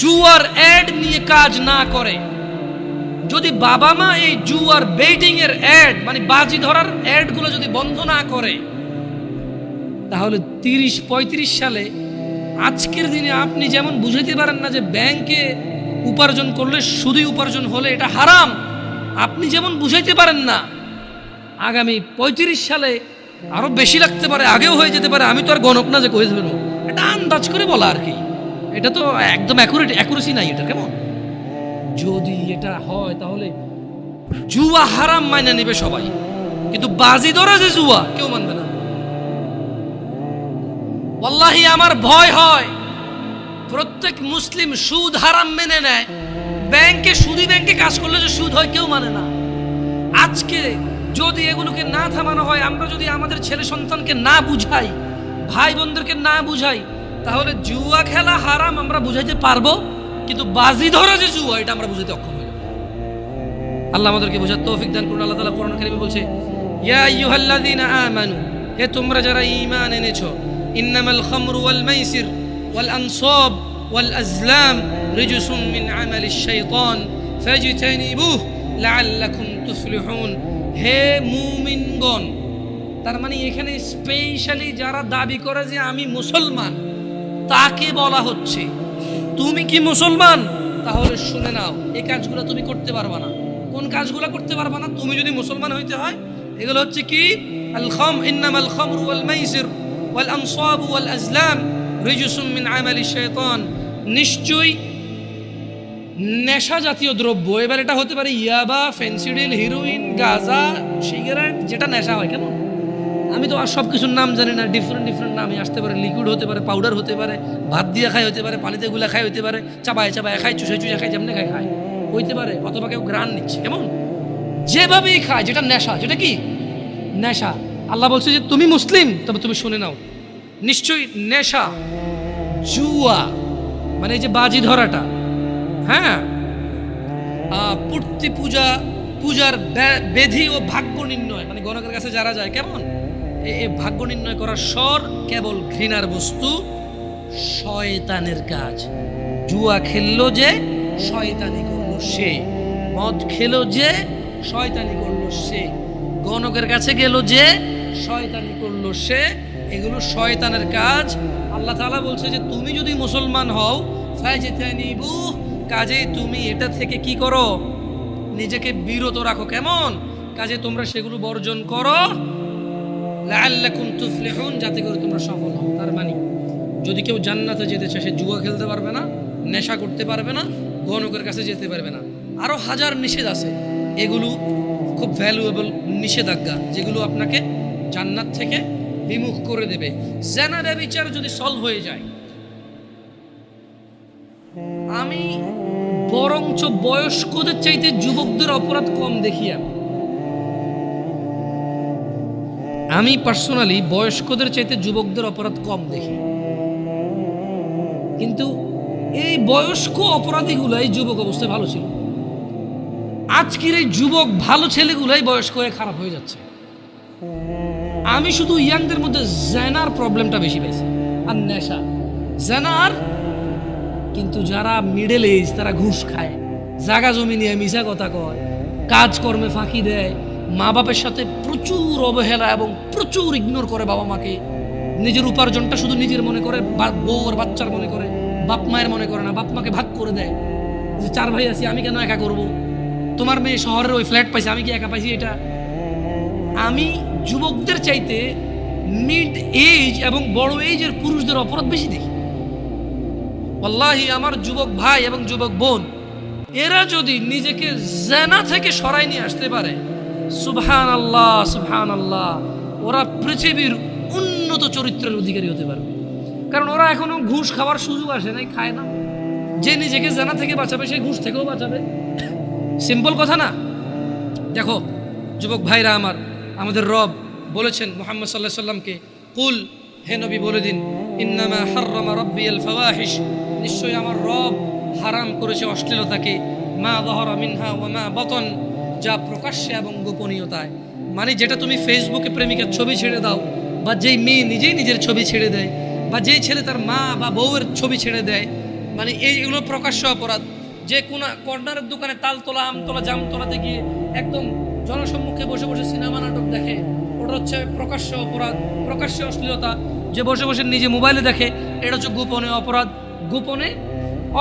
জুয়ার অ্যাড নিয়ে কাজ না করে। যদি বাবা মা এই জুয়ার বেটিং এর অ্যাড মানে বাজি ধরার অ্যাডগুলো যদি বন্ধ না করে, তাহলে তিরিশ পঁয়ত্রিশ সালে আজকের দিনে আপনি যেমন বুঝাইতে পারেন না যে ব্যাংকে উপার্জন করলে শুধুই উপার্জন হলে এটা হারাম, আপনি যেমন বুঝাইতে পারেন না, আগামী পঁয়ত্রিশ সালে আরও বেশি লাগতে পারে, আগেও হয়ে যেতে পারে, আমি তো আর গণক না যে কয়ে দেবেন এটা আন্দাজ করে বলা আর কি। এটা তো একদম অ্যাকুরেট অ্যাকুরেসি নাই এটা কেমন? যদি এটা হয় তাহলে জুয়া হারাম মাইনে নেবে সবাই। কিন্তু বাজি ধরা যে জুয়া, কেউ মানবে না। ওয়াল্লাহি, আমার ভয় হয়। প্রত্যেক মুসলিম সুদ হারাম মেনে নেয়। ব্যাংকে, সুদি ব্যাংকে কাজ করলে যে সুদ হয়, কেউ মানে না। আজকে যদি এগুলোকে না থামানো হয়, আমরা যদি আমাদের ছেলে সন্তানকে না বুঝাই, ভাই বোনদেরকে না বুঝাই তাহলে জুয়া খেলা হারাম আমরা বুঝাইতে পারব, কিন্তু বাজি ধরা যে জুয়া, এটা আমরা বুঝাইতে অক্ষম হই আল্লাহ আমাদেরকে বোঝার তৌফিক দান করুন। আল্লাহ তাআলা কোরআন কারিমে বলছে, ইয়া আইয়ুহাল্লাযীনা আমানু, হে তোমরা যারা ঈমান এনেছো, ইন্নামাল খামরু ওয়াল মাইসির ওয়াল আনসাব ওয়াল আজলাম রিজসুম মিন আমালিশ শাইতান ফাজতানিবুহ লাআল্লাকুম তুফলিহুন। হে মুমিনগণ, তার মানে এখানে স্পেশালি যারা দাবি করে যে আমি মুসলমান তাকে বলা হচ্ছে। তুমি কি মুসলমান? তাহলে শুনে নাও, এই কাজগুলো তুমি করতে পারবা না। কোন কাজগুলো করতে পারবা না? তুমি যদি মুসলমান হইতে হয়, এগুলো হচ্ছে কি? আল খাম ইন্নামাল খামরু ওয়াল মাইসির ওয়াল আনসাব ওয়াল আজলাম রিজসুম মিন আমালি নিশ্চয়ই নেশা জাতীয় দ্রব্য, এবার এটা হতে পারে ইয়াবা, ফেন্সিডিল, হিরোইন, গাঁজা, সিগারেট, যেটা নেশা হয় কেন আমি তো আর সব কিছুর নাম জানি না ডিফারেন্ট ডিফারেন্ট নামে আসতে পারে লিকুইড হতে পারে পাউডার হতে পারে, ভাত দিয়ে খাই হতে পারে, পানিতে গুলা খাই হতে পারে, চাবায় চাবায় খাই, চুষে চুষে খাই, যেমনি খায় খায় হইতে পারে, অথবা কেউ গ্রান নিচ্ছে, কেমন? যেভাবেই খায়, যেটা নেশা, যেটা কি? নেশা। আল্লাহ বলছে যে, তুমি মুসলিম? তবে তুমি শুনে নাও। নিশ্চয়ই নেশা, জুয়া মানে এই যে বাজি ধরাটা হ্যাঁ? পূর্তি পূজা, পূজার বেধি ও ভাগ্য নির্ণয় মানে গণকের কাছে যারা যায়, কেমন? ভাগ্য নির্ণয় করার স্বর কেবল ঘৃণার বস্তু, শয়তানের কাজ। জুয়া খেললো যে, শয়তানি করল সে। মদ খেলো যে, শয়তানি করল সে। গণকের কাছে গেল যে, শয়তানি করল সে। এগুলো শয়তানের কাজ। আল্লাহ তাআলা বলছে যে, তুমি যদি মুসলমান হও, ফাইজিতানিবু, কাজে তুমি এটা থেকে কি করো? নিজেকে বিরত রাখো। কেমন? কাজে তোমরা সেগুলো বর্জন করো। লাআল্লাকুম তুফলিহুন, যাতে করে তোমরা সফল হও। তার মানে যদি কেউ জান্নাতে যেতে চায়, সে জুয়া খেলতে পারবে না, নেশা করতে পারবে না গণকের কাছে যেতে পারবে না। আরও হাজার নিষেধ আছে। এগুলো খুব ভ্যালুয়েবল নিষেধাজ্ঞা, যেগুলো আপনাকে জান্নাত থেকে বিমুখ করে দেবে। জেনা বিচার যদি সলভ হয়ে যায়, আমি বরঞ্চ বয়স্কদের চাইতে যুবকদের অপরাধ কম দেখি আমি। আমি পার্সোনালি বয়স্কদের চাইতে যুবকদের অপরাধ কম দেখি। কিন্তু এই বয়স্ক অপরাধীগুলো এই যুবক অবস্থায় ভালো ছিল। আজকের এই যুবক ভালো ছেলেগুলাই বয়স্ক হয়ে খারাপ হয়ে যাচ্ছে। আমি শুধু ইয়াংদের মধ্যে জেনার প্রবলেমটা বেশি পেয়েছি আর নেশা। জেনার কিন্তু যারা মিডল এজ তারা ঘুষ খায়। জাগা জমি নিয়ে মিশা কথা কয়। কাজকর্মে ফাঁকি দেয়। মা বাপের সাথে প্রচুর অবহেলা এবং প্রচুর ইগনোর করে বাবা মাকে নিজের উপার্জনটা শুধু নিজের মনে করে বউ আর বাচ্চার মনে করে, বাপ মায়ের মনে করে না বাপ মাকে ভাগ করে দেয়। যে চার ভাই আছি, আমি কেন একা করব? তোমার মেয়ে শহরের ওই ফ্ল্যাট পাইছে, আমি কি একা পাইছি এটা? আমি যুবকদের চাইতে মিড এজ এবং বড় এজের পুরুষদের অপরাধ বেশি দেখি। আল্লাহি আমার যুবক ভাই এবং যুবক বোন, এরা যদি নিজেকে জেনা থেকে সরাই নিয়ে আসতে পারে সুবহান আল্লাহ সুবহান আল্লাহ ওরা পৃথিবীর উন্নত চরিত্রের অধিকারী হতে পারবে। কারণ ওরা এখনও ঘুষ খাওয়ার সুযোগ আসে নাই, খায় না। যে নিজেকে জানা থেকে বাঁচাবে, সেই ঘুষ থেকেও বাঁচাবে। সিম্পল কথা না? দেখো, যুবক ভাইরা আমার, আমাদের রব বলেছেন মোহাম্মদ সাল্লাহ সাল্লামকে, কুল, হে নবী বলে দিন, ইন্নামা হাররামা রব্বিয়াল ফাওয়াহিশ। নিশ্চয়ই আমার রব হারাম করেছে অশ্লীলতাকে, মা দহরা মিনহা ওয়া মা বতন। যা প্রকাশ্যে এবং গোপনীয়তায়। মানে যেটা তুমি ফেসবুকে প্রেমিকার ছবি ছেড়ে দাও, বা যেই মেয়ে নিজেই নিজের ছবি ছেড়ে দেয়, বা যেই ছেলে তার মা বা বউয়ের ছবি ছেড়ে দেয় মানে এইগুলো প্রকাশ্য অপরাধ। যে কোন কর্নারের দোকানে তালতলা আমতলা জামতলাতে গিয়ে একদম জনসম্মুখে বসে বসে সিনেমা নাটক দেখে, ওটা হচ্ছে প্রকাশ্য অপরাধ, প্রকাশ্য অশ্লীলতা। যে বসে বসে নিজে মোবাইলে দেখে, এটা হচ্ছে গোপনে অপরাধ, গোপনে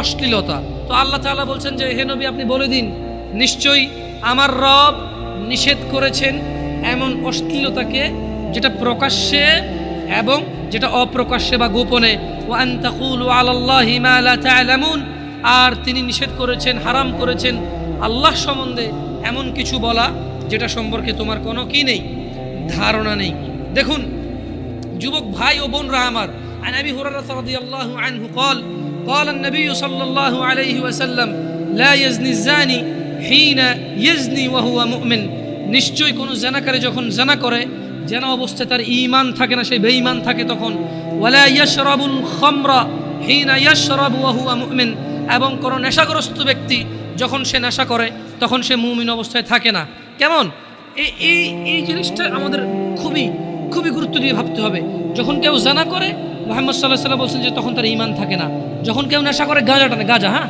অশ্লীলতা। তো আল্লাহ তালা বলছেন যে, হে নবী, আপনি বলে দিন, নিশ্চয়ই আমার রব নিষেধ করেছেন এমন অশ্লীলতাকে যেটা প্রকাশ্যে এবং যেটা অপ্রকাশ্যে বা গোপনে ওয়ান তাকুলু আলাল্লাহি মা লা তা'লামুন আর তিনি নিষেধ করেছেন হারাম করেছেন আল্লাহ সম্বন্ধে এমন কিছু বলা যেটা সম্পর্কে তোমার কোনো কি নেই ধারণা নেই দেখুন যুবক ভাই ও বোনরা আমার عن ابي هريره رضي الله عنه قال قال النبي صلى الله عليه وسلم لا يزني الزاني হিনা ইয়েজনি ওয়াহুয়া মুমিন। নিশ্চয়ই কোনো জেনাকারে যখন জেনা করে, যেন অবস্থায় তার ইমান থাকে না সে বেঈমান থাকে তখন। ওয়ালা ইয়াশরাবুল খামরা হিনা ইয়াশরাবু ওয়াহুয়া মুমিন। এবং কোনো নেশাগ্রস্ত ব্যক্তি যখন সে নেশা করে, তখন সে মুমিন অবস্থায় থাকে না। কেমন? এই এই এই জিনিসটা আমাদের খুবই খুবই গুরুত্ব দিয়ে ভাবতে হবে। যখন কেউ জানা করে, মোহাম্মদ সাল্লাহ সাল্লাম বলছেন যে তখন তার ইমান থাকে না। যখন কেউ নেশা করে, গাঁজা টানে, গাঁজা হ্যাঁ?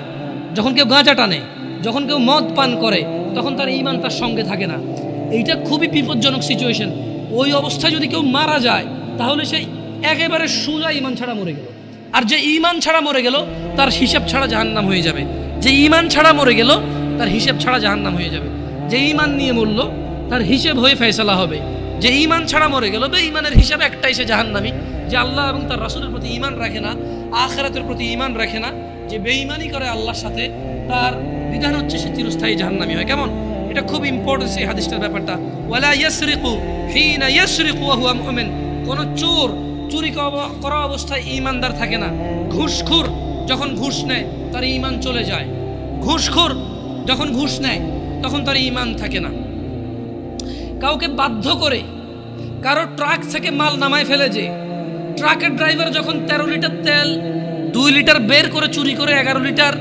যখন কেউ গাঁজা টানে যখন কেউ মদ পান করে, তখন তার ইমান তার সঙ্গে থাকে না। এইটা খুবই বিপজ্জনক সিচুয়েশন ওই অবস্থায় যদি কেউ মারা যায়, তাহলে সে একেবারে সোজা ইমান ছাড়া মরে গেল। আর যে ইমান ছাড়া মরে গেল, তার হিসাব ছাড়া জাহান্নাম হয়ে যাবে। যে ইমান ছাড়া মরে গেল, তার হিসাব ছাড়া জাহান্নাম হয়ে যাবে। যে ইমান নিয়ে মরল, তার হিসেব হয়ে ফেসলা হবে। যে ইমান ছাড়া মরে গেল বে ইমানের হিসাব একটাই, সে জাহান্নামি। যে আল্লাহ এবং তার রাসূলের প্রতি ইমান রাখে না, আখেরাতের প্রতি ইমান রাখে না। যে বেঈমানি করে আল্লাহর সাথে, তার বিধান হচ্ছে সে চিরস্থায়ী জাহান্নামি হয়। কেমন? এটা খুব ইম্পর্টেন্ট সেই হাদিসটার ব্যাপারটা। ওয়ালা ইয়াসরিকু হিনা ইয়াসরিকু ওয়া হুয়া মুমিন। কোন চোর চুরি করা অবস্থায় ইমানদার থাকে না। ঘুষখোর যখন ঘুষ নেয়, তার ইমান চলে যায়। ঘুষখোর যখন ঘুষ নেয়, তখন তার ইমান থাকে না। কাউকে বাধ্য করে কারও ট্রাক থেকে মাল নামায় ফেলে যে, ট্রাকের ড্রাইভার যখন তেরো লিটার তেল, দুই লিটার বের করে চুরি করে এগারো লিটার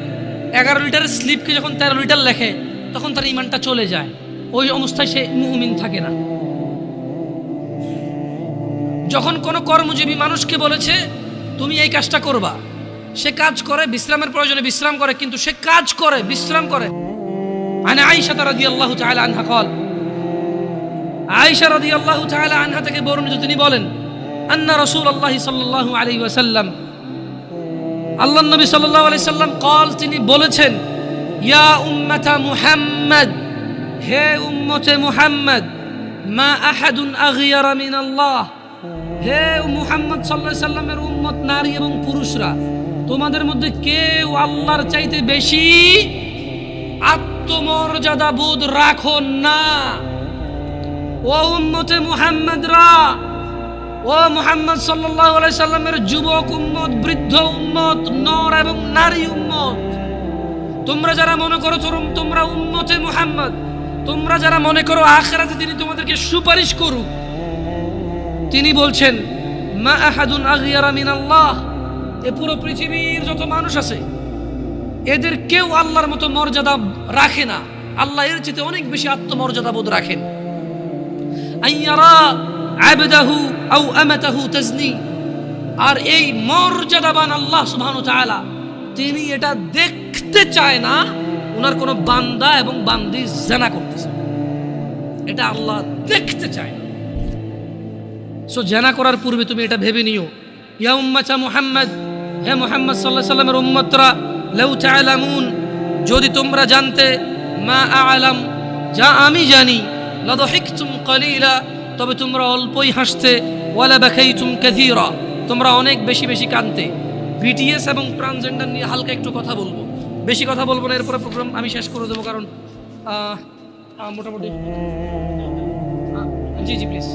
এগারো লিটারের স্লিপকে যখন তেরো লিটার লেখে, তখন তার ইমানটা চলে যায়। ওই অবস্থায় সে মুমিন থাকে না। যখন কোনো কর্মজীবী মানুষকে বলেছে, তুমি এই কাজটা করবা। সে কাজ করে, বিশ্রামের প্রয়োজনে বিশ্রাম করে, কিন্তু সে কাজ করে, বিশ্রাম করে। আনে আইসা তারা দিয়ে আল্লাহ চাহলা আনহা কল। আয়েশা রাদিয়াল্লাহু তাআলা আনহা থেকে বর্ণিত তিনি বলেন, আন্না রাসূলুল্লাহ সাল্লাল্লাহু আলাইহি ওয়াসাল্লাম আল্লাহ নবী সাল্লাল্লাহু আলাইহি সাল্লাম কল তিনি বলেছেন, ইয়া উম্মাতা মুহাম্মদ, হে উম্মতে মুহাম্মদ, মা আহাদুন আগিয়ারা মিন আল্লাহ হে মুহাম্মদ আলাইহি সাল্লামের উম্মত নারী এবং পুরুষরা, তোমাদের মধ্যে কেউ আল্লাহর চাইতে বেশি আত্মমর্যাদা বোধ রাখো না। ও উম্মতে মুহাম্মদরা ও মুহাম্মদ আলাইহি সাল্লামের যুবক উম্মত, বৃদ্ধ উম্মত, নর এবং নারী উম্মত। তোমরা যারা মনে করো তোরম- তোমরা উম্মতে মুহাম্মদ। তোমরা যারা মনে করো আখিরাতে তিনি তোমাদেরকে সুপারিশ করুক। তিনি বলছেন, মা আহাদুন আগিয়ারা মিন আল্লাহ এ পুরো পৃথিবীর যত মানুষ আছে, এদের কেউ আল্লাহর মতো মর্যাদা রাখে না। আল্লাহ এর চেয়ে অনেক বেশি আত্মমর্যাদা বোধ রাখেন। আইয়ারা আবদাহু আও আমাতাহু তাজনি। আর এই মর্যাদাবান আল্লাহ সুবহানাহু ওয়া তাআলা, তিনি এটা দেখতে চায় না ওনার কোনো বান্দা এবং বান্দি জানা করতেছে। এটা আল্লাহ দেখতে চায় না। সো জানা করার পূর্বে তুমি এটা ভেবে নিও। ইয়া উম্মাচা মুহাম্মদ, হে মুহাম্মদ আলাইহি সাল্লামের উম্মতরা, লাউ তাআলামুন, যদি তোমরা জানতে, মা আলাম, যা আমি জানি, লাদহিকতুম কালিলা তবে তোমরা অল্পই হাসতে, ওয়ালা বাকাইতুম কাসীরা, তোমরা অনেক বেশি বেশি কানতে বিটিএস এবং ট্রান্সজেন্ডার নিয়ে হালকা একটু কথা বলব। বেশি কথা বলব না, এরপরে প্রোগ্রাম আমি শেষ করে দেবো, কারণ মোটামুটি জি জি প্লিজ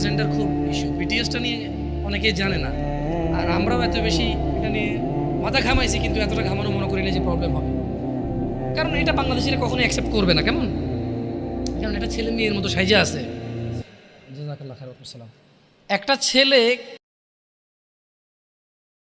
ট্রান্সজেন্ডার খুব ইস্যু বিটিএসটা নিয়ে অনেকেই জানে না। আর আমরাও এত বেশি এটা নিয়ে মাথা ঘামাইছি, কিন্তু এতটা ঘামানো মনে করি না যে প্রবলেম হবে। কারণ এটা বাংলাদেশিরা কখনো অ্যাকসেপ্ট করবে না, কেমন? কারণ এটা ছেলে মেয়ের মতো সাইজে আছে। একটা ছেলে